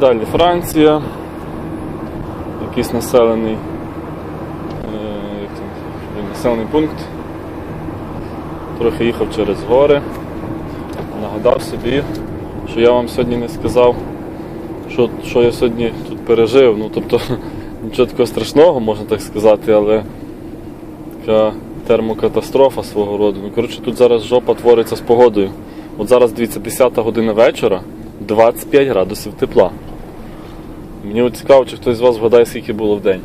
Далі Франція, якийсь населений, е, як там, населений пункт. Трохи їхав через гори. Нагадав собі, що я вам сьогодні не сказав, що, що я сьогодні тут пережив. Ну, тобто, нічого такого страшного, можна так сказати, але така термокатастрофа свого роду. Ну, коротше, тут зараз жопа твориться з погодою. От зараз дивіться, 10 година вечора, 25 градусів тепла. Мені цікаво, чи хтось з вас вгадає, скільки було в день.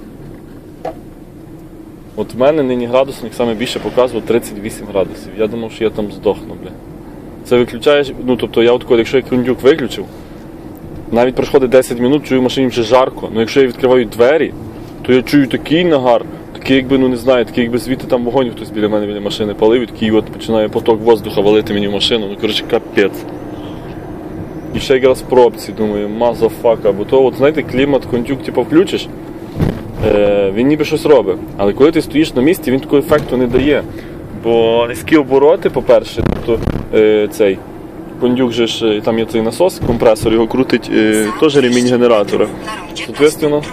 От в мене нині градусник саме більше показував 38 градусів. Я думав, що я там здохну, бля. Це виключаєш, ну тобто я от коли, якщо я кондюк виключив, навіть проходить 10 минут, чую в машині вже жарко. Ну якщо я відкриваю двері, то я чую такий нагар, такий, якби, ну не знаю, такий, якби звідти там вогонь хтось біля мене біля машини палив, і такий от починає поток воздуха валити мені в машину. Ну коротше, капець. І ще якраз пробці, думаю, мазофака, бо то, от знаєте, клімат, кондюк, типу, включиш, е, він ніби щось робить. Але коли ти стоїш на місці, він такого ефекту не дає. Бо низькі обороти, по-перше, тобто е, цей кондюк же ж е, там є цей насос, компресор, його крутить е, теж ремінь генератора. Соответственно,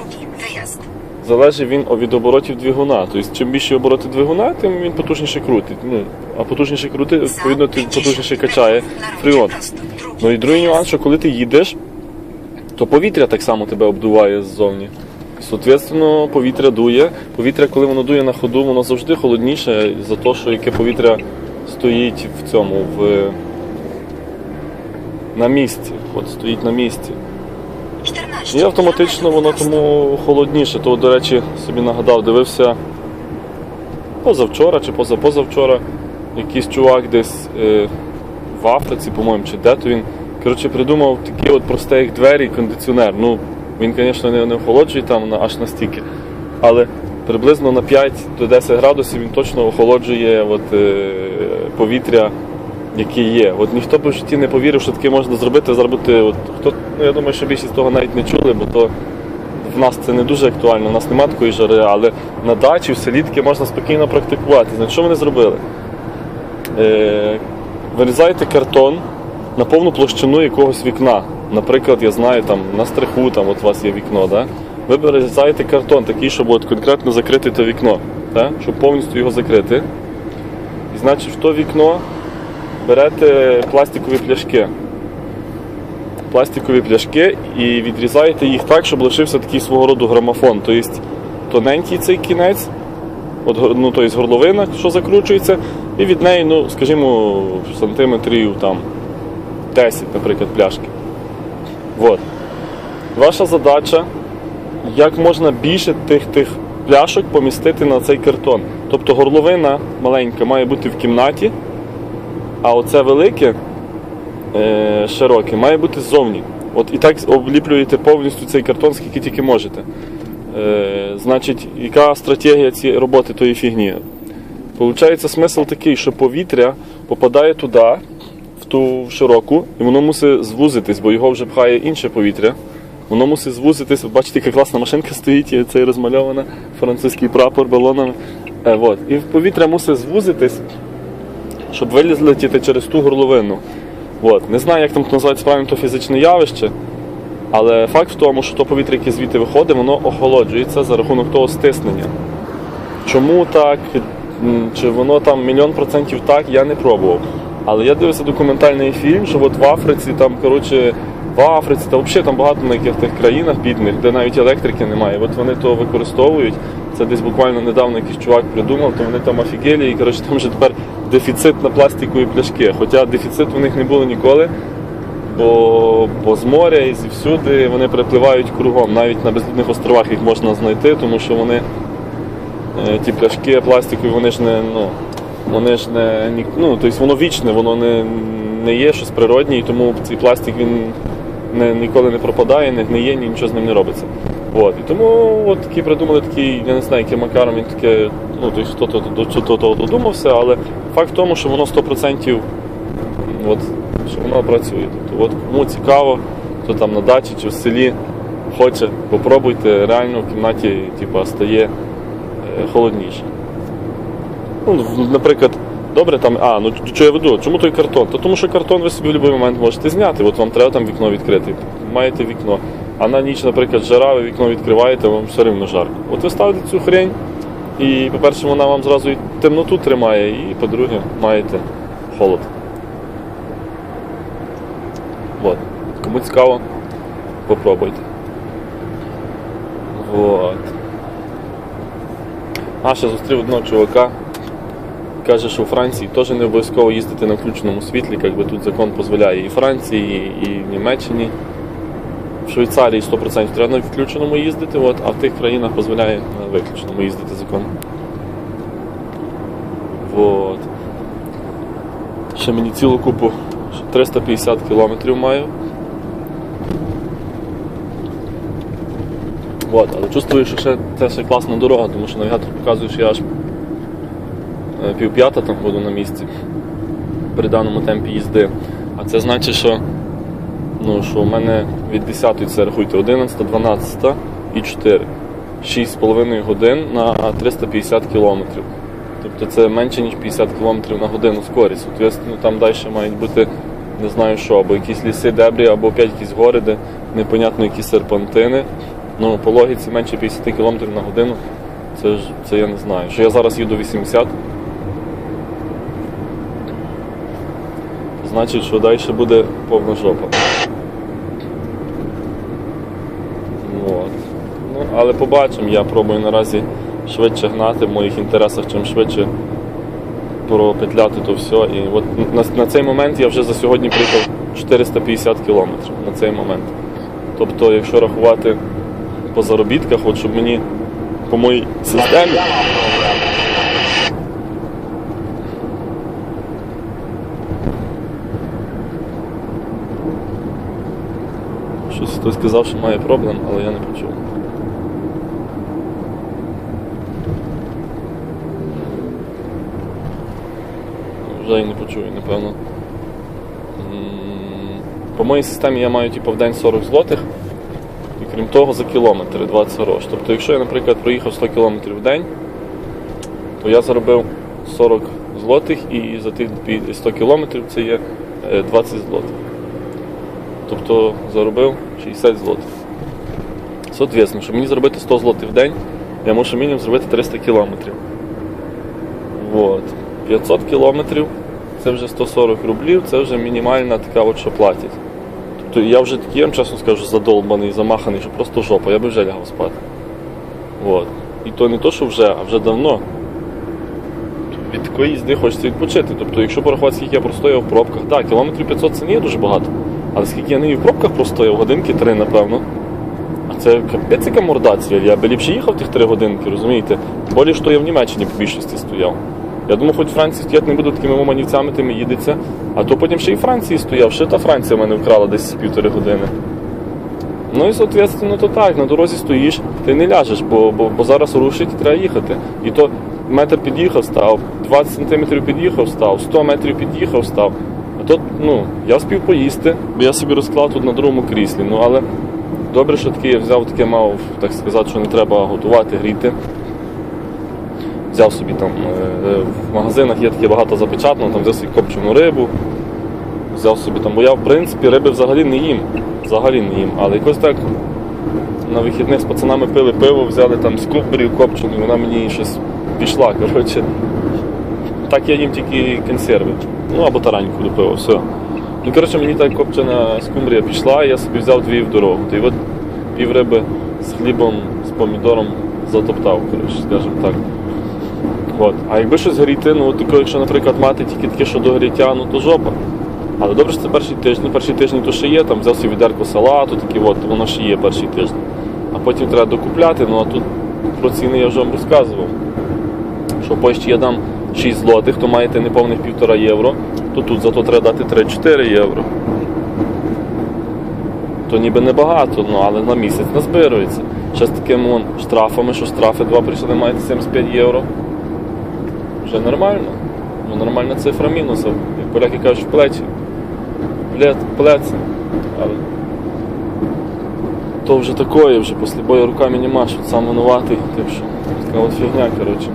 залежить він від оборотів двигуна. Тобто, чим більші обороти двигуна, тим він потужніше крутить. Ну, а потужніше крутить, відповідно, ти потужніше качає фреон. Ну і другий нюанс, що коли ти їдеш, то повітря так само тебе обдуває ззовні. Соответственно, повітря дує. Повітря, коли воно дує на ходу, воно завжди холодніше за те, що яке повітря стоїть в цьому, в... на місці. От стоїть на місці. І автоматично воно тому холодніше. То, до речі, собі нагадав, дивився позавчора чи позапозавчора якийсь чувак десь е, в Африці, по-моєму, чи де то він. Коротше, придумав такі от просте, двері і кондиціонер. Ну, він, звісно, не, не охолоджує там аж настільки, але приблизно на 5 до 10 градусів він точно охолоджує от, е, повітря, яке є. От ніхто б в житті не повірив, що таке можна зробити, зробити. От, хто, ну, я думаю, що більшість того навіть не чули, бо то в нас це не дуже актуально, у нас немає такої жари, але на дачі в селі таке можна спокійно практикувати. Значить, що вони зробили? Е, вирізаєте картон на повну площину якогось вікна. Наприклад, я знаю, там на стриху там от у вас є вікно, да? ви вирізаєте картон такий, щоб от конкретно закрити те вікно, да? щоб повністю його закрити. І значить, в то вікно берете пластикові пляшки. Пластикові пляшки і відрізаєте їх так, щоб лишився такий свого роду грамофон. Тобто тоненький цей кінець, от, ну, тобто горловина, що закручується, і від неї, ну, скажімо, сантиметрів там 10, наприклад, пляшки. Вот. Ваша задача, як можна більше тих тих пляшок помістити на цей картон. Тобто горловина маленька має бути в кімнаті, а оце велике, е, широке, має бути ззовні. От і так обліплюєте повністю цей картон, скільки тільки можете. Е, значить, яка стратегія цієї роботи тої фігні? Получається смисл такий, що повітря попадає туди, в ту широку, і воно мусить звузитись, бо його вже пхає інше повітря. Воно мусить звузитись. Ви Бачите, яка класна машинка стоїть, і цей розмальована французький прапор балонами. Е, вот. І повітря мусить звузитись, щоб вилізлетіти через ту горловину. От. Не знаю, як там називається правильно то фізичне явище, але факт в тому, що то повітря, яке звідти виходить, воно охолоджується за рахунок того стиснення. Чому так, чи воно там мільйон процентів так, я не пробував. Але я дивився документальний фільм, що от в Африці, там, коротше, в Африці та взагалі там багато на яких тих країнах бідних, де навіть електрики немає. От вони то використовують. Це десь буквально недавно якийсь чувак придумав, то вони там офігелі, і коротше, там вже тепер дефіцит на пластикові пляшки. Хоча дефіцит у них не було ніколи, бо, бо з моря і звсюди вони перепливають кругом. Навіть на безлюдних островах їх можна знайти, тому що вони ті пляшки пластикові, вони ж не. Ну, вони ж не ну, тобто воно вічне, воно не, не є щось природнє, і тому цей пластик він не, ніколи не пропадає, не гниє, ні, нічого з ним не робиться. От. І тому от такі придумали такий, я не знаю, яким макаром він таке, ну, хто то до того додумався, але факт в тому, що воно 100% от, що воно працює. Тобто, от, кому цікаво, хто там на дачі чи в селі хоче, попробуйте, реально в кімнаті типу, стає е, холодніше. Ну, наприклад, добре там, а, ну що я веду, чому той картон? Та тому що картон ви собі в будь-який момент можете зняти. От вам треба там вікно відкрити. Маєте вікно. А на ніч, наприклад, жара, ви вікно відкриваєте, вам все рівно жарко. От ви ставите цю хрень, і, по-перше, вона вам зразу і темноту тримає, і по-друге, маєте холод. От. Кому цікаво, попробуйте. Вот. А ще зустрів одного чувака. Каже, що у Франції теж не обов'язково їздити на включеному світлі, як би тут закон дозволяє і Франції, і в Німеччині. В Швейцарії 100% треба на включеному їздити, от, а в тих країнах дозволяє на виключеному їздити закон. Вот. Ще мені цілу купу 350 кілометрів маю. Вот, але чувствую, що ще це ще класна дорога, тому що навігатор показує, що я аж е, півп'ята там буду на місці при даному темпі їзди. А це значить, що, ну, що у мене від 10 це рахуйте 11, 12 і 4. 6,5 годин на 350 кілометрів. Тобто це менше, ніж 50 км на годину скорість. Соответственно, там далі мають бути не знаю що, або якісь ліси, дебрі, або опять якісь гори, де непонятно які серпантини. Ну, по логіці менше 50 км на годину. Це ж це я не знаю. Що я зараз їду 80. Значить, що далі буде повна жопа. От. Ну, але побачимо, я пробую наразі швидше гнати в моїх інтересах, чим швидше пропетляти то все. І от на, на цей момент я вже за сьогодні приїхав 450 кілометрів на цей момент. Тобто, якщо рахувати по заробітках, от щоб мені по моїй системі. Щось хтось сказав, що має проблем, але я не почув. Вже і не почую, напевно. По моїй системі я маю типу, в день 40 злотих. Крім того, за кілометр 20 грош. Тобто, якщо я, наприклад, проїхав 100 км в день, то я заробив 40 злотих і за тих 100 кілометрів це є е, 20 злотих. Тобто заробив 60 злотих. Соответственно, щоб мені зробити 100 злотих в день, я мушу мінімум зробити 300 кілометрів. Вот. 500 кілометрів це вже 140 рублів, це вже мінімальна така, от, що платять. Тобто я вже такий, я вам чесно скажу, задолбаний, замаханий, що просто жопа, я би вже лягав спати. Вот. І то не то, що вже, а вже давно. Від такої їзди хочеться відпочити. Тобто, якщо порахувати, скільки я простояв в пробках, так, кілометрів 500 це не є дуже багато. Але скільки я не в пробках простояв, годинки 3, напевно. А це капець мордація. Я би ліпше їхав тих 3 годинки, розумієте? Болі, що я в Німеччині по більшості стояв. Я думав, хоч Франції стояти не буду такими манівцями, тими їдеться. А то потім ще і Франції стояв, ще та Франція в мене вкрала десь півтори години. Ну і соответственно, то так, на дорозі стоїш, ти не ляжеш, бо, бо, бо зараз рушить і треба їхати. І то метр під'їхав, став, 20 сантиметрів під'їхав, став, 100 метрів під'їхав, став. А то, ну, я спів поїсти, бо я собі розклав тут на другому кріслі. Ну але добре, що таке я взяв таке мав, так сказати, що не треба готувати, гріти. Взяв собі там е, в магазинах є таке багато запечатано, там взяв собі копчену рибу, взяв собі там, бо я в принципі риби взагалі не їм. Взагалі не їм. Але якось так на вихідних з пацанами пили пиво, взяли там скумбрію копчену, і вона мені щось пішла. коротше. Так я їм тільки консерви. Ну або тараньку до пива, все. Ну, коротше, мені так копчена скумбрія пішла, і я собі взяв дві в дорогу. І от пів риби з хлібом, з помідором затоптав, коротше, скажімо так. От. А якби щось горіти, ну таке, якщо, наприклад, мати тільки таке, що до горіття, ну то жопа. Але добре, що це перший тиждень. Ну, перший тиждень то ще є, там взяв собі відерку салату, такі от, воно ще є перший тиждень. А потім треба докупляти, ну а тут про ціни я вже вам розказував. Що в Польщі я дам 6 злотих, то маєте неповних півтора євро, то тут зато треба дати 3-4 євро. То ніби небагато, ну, але на місяць назбирується. Ще з такими штрафами, що штрафи два прийшли, маєте 75 євро. Вже нормально. Ну, нормальна цифра мінусів. Як поляки кажуть, в плечі. Плеці. Але то вже такое, вже після бою руками не маш, от сам винуватий, тим що така от фігня, коротше.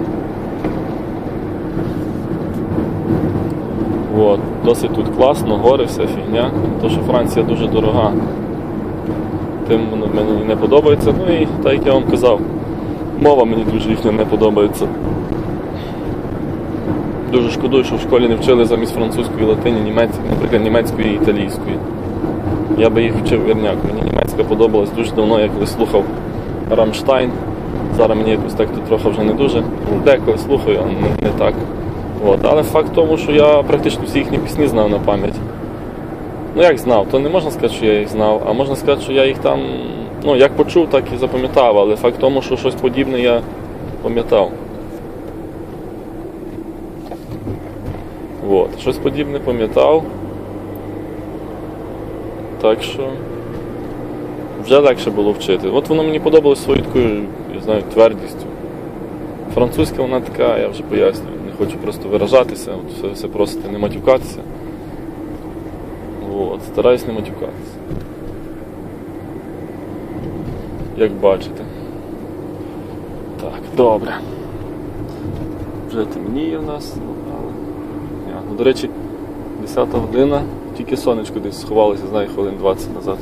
Вот. Досить тут класно, гори, вся фігня. То, що Франція дуже дорога. Тим воно мені не подобається. Ну і так як я вам казав, мова мені дуже їхня не подобається. Дуже шкодую, що в школі не вчили замість французької латині, німецької, наприклад, німецької і італійської. Я би їх вчив вірняк. Мені німецька подобалась дуже давно, я слухав Рамштайн. Зараз мені якось так тут трохи вже не дуже. Ну, деколи слухаю, а не, не так. От. Але факт в тому, що я практично всі їхні пісні знав на пам'ять. Ну як знав, то не можна сказати, що я їх знав, а можна сказати, що я їх там, ну як почув, так і запам'ятав, але факт в тому, що щось подібне я пам'ятав. От, щось подібне пам'ятав. Так що вже легше було вчити. От воно мені подобалось своєю такою, я знаю, твердістю. Французька вона така, я вже пояснюю, не хочу просто виражатися, от все, все просити не матюкатися. От, стараюсь не матюкатися. Як бачите. Так, добре. Вже темніє в нас. До речі, 10 година, тільки сонечко десь сховалося, знаю, хвилин 20 назад.